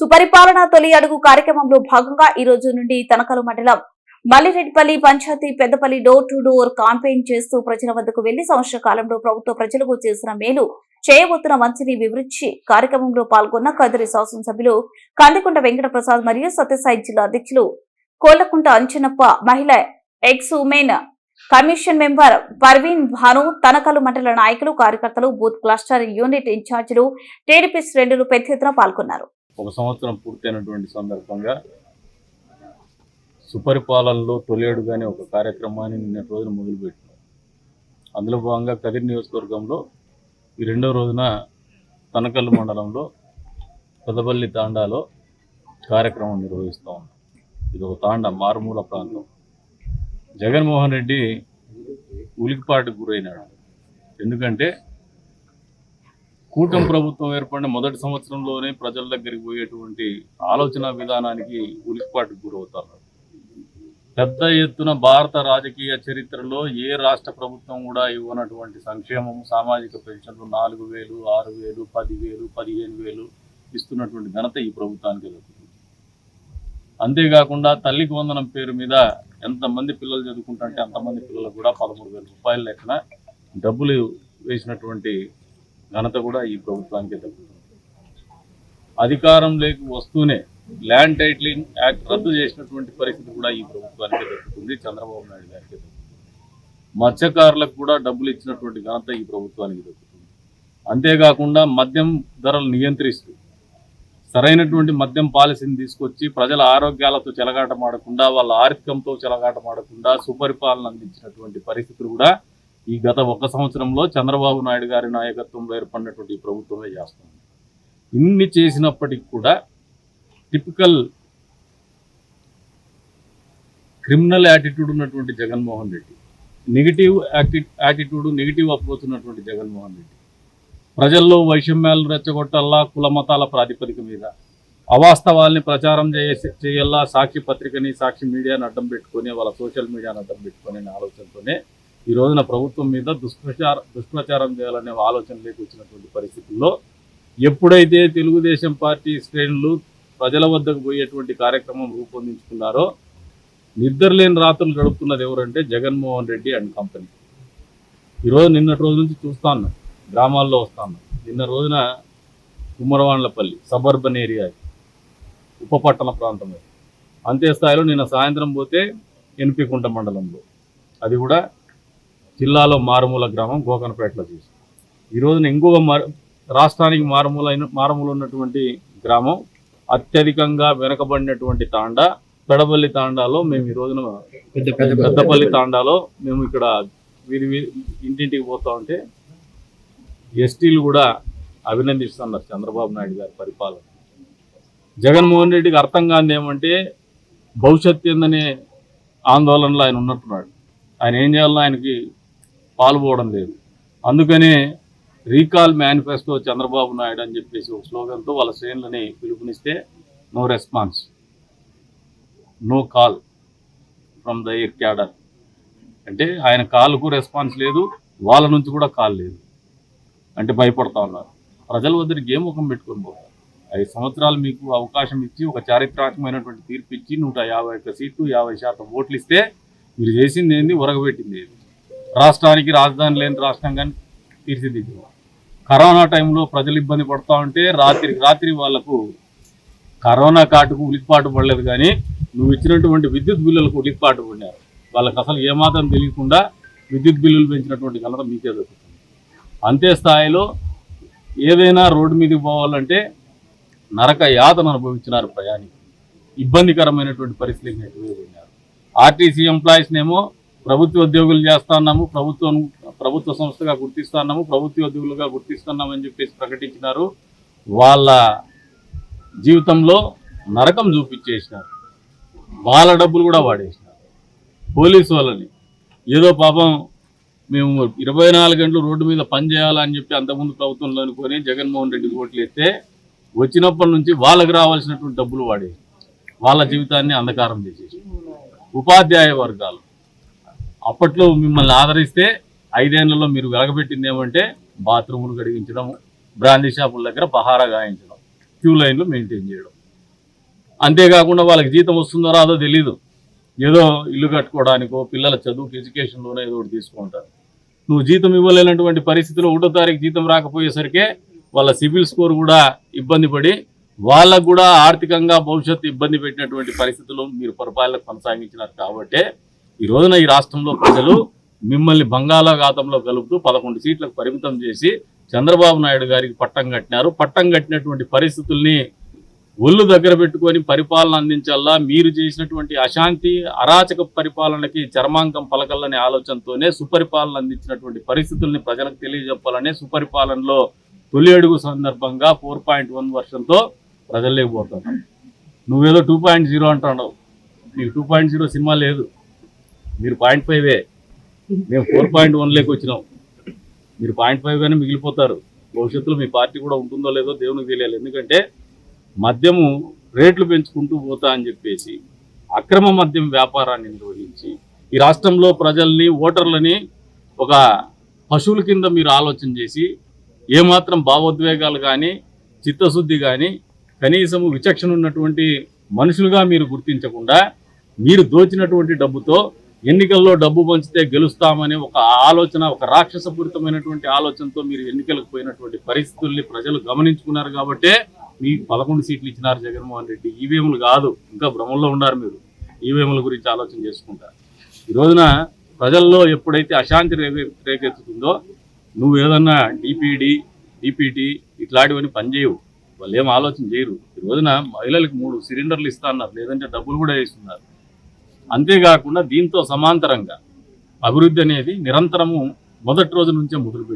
సుపరిపాలన తొలి అడుగు కార్యక్రమంలో భాగంగా ఈ రోజు నుండి తనకలు మండలం Mallireddipalli panchayat Peddapalli door to door campaign చేస్తూ ప్రజల వద్దకు వెళ్ళి సంవత్సర కాలంలో ప్రభుత్వ ప్రజలకు చేసిన మేలు చేయబోతున్న మంచిని వివరించి కార్యక్రమంలో పాల్గొన్న కదిరి శాసనసభ్యులు కందికొండ వెంకట ప్రసాద్ మరియు సత్యసాయి జిల్లా అధ్యక్షులు కోలకుంట అంచనప్ప మహిళ ex women commission member Parveen Bhanu Tanakal మండల నాయకులు కార్యకర్తలు బూత్ క్లస్టర్ యూనిట్ ఇన్ఛార్జీలు టీడీపీ శ్రేణులు పెద్ద ఎత్తున పాల్గొన్నారు. ఒక సంవత్సరం పూర్తయినటువంటి సందర్భంగా సుపరిపాలనలో తొలేడుగానే ఒక కార్యక్రమాన్ని నిన్న రోజున మొదలుపెట్టినాం. అందులో భాగంగా కదిరి నియోజకవర్గంలో ఈ రెండో రోజున తనకల్లు మండలంలో పెదపల్లి తాండాలో కార్యక్రమం నిర్వహిస్తూ ఉన్నాం. ఇది ఒక తాండ మారుమూల ప్రాంతం. జగన్మోహన్ రెడ్డి ఉలికిపాటుకు గురైనాడు. ఎందుకంటే కూటమి ప్రభుత్వం ఏర్పడిన మొదటి సంవత్సరంలోనే ప్రజల దగ్గరికి పోయేటువంటి ఆలోచన విధానానికి ఉలికిపాటుకు గురవుతారు. పెద్ద ఎత్తున భారత రాజకీయ చరిత్రలో ఏ రాష్ట్ర ప్రభుత్వం కూడా ఇవ్వనటువంటి సంక్షేమం సామాజిక పెన్షన్లు నాలుగు వేలు ఆరు వేలు పదివేలు పదిహేను వేలు ఇస్తున్నటువంటి ఘనత ఈ ప్రభుత్వానికి దక్కుతుంది. అంతేకాకుండా తల్లికి వందనం పేరు మీద ఎంతమంది పిల్లలు చదువుకుంటుంటే అంతమంది పిల్లలకు కూడా పదమూడు వేల రూపాయల లెక్కన డబ్బులు వేసినటువంటి ఘనత కూడా ఈ ప్రభుత్వానికి దక్కుతుంది. అధికారంలోకి వస్తూనే ల్యాండ్ టైటిలింగ్ యాక్ట్ రద్దు చేసినటువంటి పరిస్థితి కూడా ఈ ప్రభుత్వానికి దక్కుతుంది. చంద్రబాబు నాయుడు గారికి దక్కుతుంది. మత్స్యకారులకు కూడా డబ్బులు ఇచ్చినటువంటి ఘనత ఈ ప్రభుత్వానికి దక్కుతుంది. అంతేకాకుండా మద్యం ధరలు నియంత్రిస్తూ సరైనటువంటి మద్యం పాలసీని తీసుకొచ్చి ప్రజల ఆరోగ్యాలతో చెలగాటమాడకుండా వాళ్ళ ఆర్థికంతో చెలగాటమాడకుండా సుపరిపాలన అందించినటువంటి పరిస్థితులు కూడా ఈ గత ఒక సంవత్సరంలో చంద్రబాబు నాయుడు గారి నాయకత్వంలో ఏర్పడినటువంటి ప్రభుత్వమే చేస్తుంది. ఇన్ని చేసినప్పటికి కూడా టిపికల్ క్రిమినల్ యాటిట్యూడ్ ఉన్నటువంటి జగన్మోహన్ రెడ్డి నెగిటివ్ యాక్టి యాటిట్యూడ్ నెగిటివ్ అప్రోచ్ ఉన్నటువంటి జగన్మోహన్ రెడ్డి ప్రజల్లో వైషమ్యాలు రెచ్చగొట్టల్లా కుల మతాల ప్రాతిపదిక మీద. అవాస్తవాల్ని ప్రచారం చేసే చేయల్లా సాక్షి పత్రికని సాక్షి మీడియాని అడ్డం పెట్టుకొని వాళ్ళ సోషల్ మీడియాని అడ్డం పెట్టుకునే ఆలోచనతోనే ఈ రోజున ప్రభుత్వం మీద దుష్ప్రచార దుష్ప్రచారం చేయాలనే ఆలోచన వచ్చినటువంటి పరిస్థితుల్లో ఎప్పుడైతే తెలుగుదేశం పార్టీ శ్రేణులు ప్రజల వద్దకు పోయేటువంటి కార్యక్రమం రూపొందించుకున్నారో నిద్రలేని రాత్రులు గడుపుతున్నది ఎవరంటే జగన్మోహన్ రెడ్డి అండ్ కంపెనీ. ఈరోజు నిన్నటి రోజు నుంచి చూస్తా ఉన్నాం. గ్రామాల్లో వస్తా ఉన్నాం నిన్న రోజున కుమ్మరవాండ్లపల్లి సబర్బన్ ఏరియా ఉపపట్టణ ప్రాంతం అది. అంతే స్థాయిలో నిన్న సాయంత్రం పోతే ఎన్పికుంట మండలంలో. అది కూడా జిల్లాలో మారుమూల గ్రామం గోకనపేటలో చూసి. ఈ రోజున ఇంకొక మారు రాష్ట్రానికి మారుమూల మారుమూల ఉన్నటువంటి గ్రామం అత్యధికంగా వెనకబడినటువంటి తాండా పెడపల్లి తాండాలో మేము ఈ రోజున పెద్దపల్లి తాండాలో మేము ఇక్కడ వీధి ఇంటింటికి పోతా ఉంటే ఎస్టీలు కూడా అభినందిస్తున్నారు చంద్రబాబు నాయుడు గారి పరిపాలన. జగన్మోహన్ రెడ్డికి అర్థం కాని ఏమంటే భవిష్యత్ ఏందనే ఆందోళనలో ఆయన ఉన్నట్టున్నాడు. ఆయన ఏం చేయాలో ఆయనకి పాల్పోవడం లేదు. అందుకనే రీకాల్ మేనిఫెస్టో చంద్రబాబు నాయుడు అని చెప్పేసి ఒక స్లోగన్తో వాళ్ళ శ్రేణులని పిలుపునిస్తే no response no call from the air cadre. అంటే ఆయన కాల్కు రెస్పాన్స్ లేదు వాళ్ళ నుంచి కూడా కాల్ లేదు. అంటే భయపడతా ఉన్నారు. ప్రజల వద్దరికి ఏ ముఖం పెట్టుకొని పోతారు? ఐదు సంవత్సరాలు మీకు అవకాశం ఇచ్చి ఒక చారిత్రాత్మకమైనటువంటి తీర్పు ఇచ్చి నూట యాభై ఒక్క సీట్లు యాభై శాతం ఓట్లు ఇస్తే మీరు చేసింది ఏంది? ఉరగబెట్టింది ఏంది? రాష్ట్రానికి రాజధాని లేని రాష్ట్రంగా తీర్చిదిద్దాం కరోనా టైంలో ప్రజలు ఇబ్బంది పడుతూ ఉంటే రాత్రి రాత్రి వాళ్ళకు కరోనా కాటుకు ఉలిక్పాటు పడలేదు కానీ నువ్వు ఇచ్చినటువంటి విద్యుత్ బిల్లులకు ఉలిక్పాటు పడినారు. వాళ్ళకి అసలు ఏమాత్రం తెలియకుండా విద్యుత్ బిల్లులు పెంచినటువంటి ఘనత మీకే దొరుకుతుంది అంతే స్థాయిలో ఏదైనా రోడ్డు మీదకి పోవాలంటే నరక యాతను అనుభవించినారు ప్రయాణికులు. ఇబ్బందికరమైనటువంటి పరిస్థితులకు నెట్టివేయబడినారు ఆర్టీసీ ఎంప్లాయీస్నేమో ప్రభుత్వ ఉద్యోగులు చేస్తున్నాము ప్రభుత్వం ప్రభుత్వ సంస్థగా గుర్తిస్తున్నాము ప్రభుత్వ ఉద్యోగులుగా గుర్తిస్తున్నామని చెప్పేసి ప్రకటించినారు. వాళ్ళ జీవితంలో నరకం చూపించేసినారు. వాళ్ళ డబ్బులు కూడా వాడేసినారు. పోలీసు వాళ్ళని. ఏదో పాపం మేము ఇరవై నాలుగు గంటలు రోడ్డు మీద పని చేయాలని చెప్పి అంతకుముందు ప్రభుత్వంలో అనుకొని జగన్మోహన్ రెడ్డి ఓట్లు ఎత్తే వచ్చినప్పటి నుంచి వాళ్ళకి రావాల్సినటువంటి డబ్బులు వాడే వాళ్ళ జీవితాన్ని అంధకారం చేసేసి ఉపాధ్యాయ వర్గాలు. అప్పట్లో మిమ్మల్ని ఆదరిస్తే ఐదేళ్ళలో మీరు వెలగబెట్టింది ఏమంటే బాత్రూములు కడిగించడం బ్రాందీ షాపుల దగ్గర పహారా గాయించడం క్యూ లైన్లు మెయింటైన్ చేయడం. అంతేకాకుండా వాళ్ళకి జీతం వస్తుందో రాదో తెలీదు. ఏదో ఇల్లు కట్టుకోవడానికో పిల్లల చదువుకి ఎడ్యుకేషన్లోనో ఏదో ఒకటి తీసుకుంటారు. నువ్వు జీతం ఇవ్వలేనటువంటి పరిస్థితిలో ఒకటో తారీఖు జీతం రాకపోయేసరికి వాళ్ళ సిబిల్ స్కోర్ కూడా ఇబ్బంది పడి వాళ్ళకు కూడా ఆర్థికంగా భవిష్యత్తు ఇబ్బంది పెట్టినటువంటి పరిస్థితుల్లో మీరు పరిపాలన కొనసాగించినారు కాబట్టే ఈ రోజున ఈ రాష్ట్రంలో ప్రజలు మిమ్మల్ని బంగాళాఘాతంలో కలుపుతూ పదకొండు సీట్లకు పరిమితం చేసి చంద్రబాబు నాయుడు గారికి పట్టం కట్టినారు. పట్టం కట్టినటువంటి పరిస్థితుల్ని ఒళ్ళు దగ్గర పెట్టుకొని పరిపాలన అందించాలా? మీరు చేసినటువంటి అశాంతి అరాచక పరిపాలనకి చర్మాంకం పలకల్లనే ఆలోచనతోనే సుపరిపాలన అందించినటువంటి పరిస్థితుల్ని ప్రజలకు తెలియజెప్పాలనే సుపరిపాలనలో తొలి అడుగు సందర్భంగా ఫోర్ పాయింట్ వన్ వర్షంతో ప్రజల్లోకి పోతున్నాం నువ్వేదో టూ పాయింట్ జీరో అంటున్నావు. నీకు టూ పాయింట్ జీరో సినిమా లేదు. మీరు పాయింట్ ఫైవే మేము ఫోర్ పాయింట్ వన్లోకి వచ్చినాం. మీరు పాయింట్ ఫైవ్గానే మిగిలిపోతారు. భవిష్యత్తులో మీ పార్టీ కూడా ఉంటుందో లేదో దేవునికి తెలియాలి. ఎందుకంటే మద్యము రేట్లు పెంచుకుంటూ పోతా అని చెప్పేసి అక్రమ మద్యం వ్యాపారాన్ని నిర్వహించి ఈ రాష్ట్రంలో ప్రజల్ని ఓటర్లని ఒక పశువుల కింద మీరు ఆలోచన చేసి ఏమాత్రం భావోద్వేగాలు కానీ చిత్తశుద్ధి కానీ కనీసము విచక్షణ ఉన్నటువంటి మనుషులుగా మీరు గుర్తించకుండా మీరు దోచినటువంటి డబ్బుతో ఎన్నికల్లో డబ్బు పంచితే గెలుస్తామనే ఒక ఆలోచన ఒక రాక్షసపూరితమైనటువంటి ఆలోచనతో మీరు ఎన్నికలకు పోయినటువంటి పరిస్థితుల్ని ప్రజలు గమనించుకున్నారు కాబట్టే మీకు పదకొండు సీట్లు ఇచ్చినారు జగన్మోహన్ రెడ్డి. ఈవీఎంలు కాదు. ఇంకా భ్రమంలో ఉన్నారు మీరు. ఈవీఎంల గురించి ఆలోచన చేసుకుంటారు ఈ రోజున ప్రజల్లో ఎప్పుడైతే అశాంతి రేగ రేకెత్తుతుందో నువ్వు ఏదన్నా డిపిడి డిపిటి ఇట్లాంటివన్నీ పనిచేయవు వాళ్ళు ఏం ఆలోచన చేయరు. ఈ రోజున మహిళలకు మూడు సిలిండర్లు ఇస్తా అన్నారు. లేదంటే డబ్బులు కూడా వేస్తున్నారు. అంతేకాకుండా దీంతో సమాంతరంగా అభివృద్ధి అనేది నిరంతరము మొదటి రోజు నుంచే మొదలుపెట్టి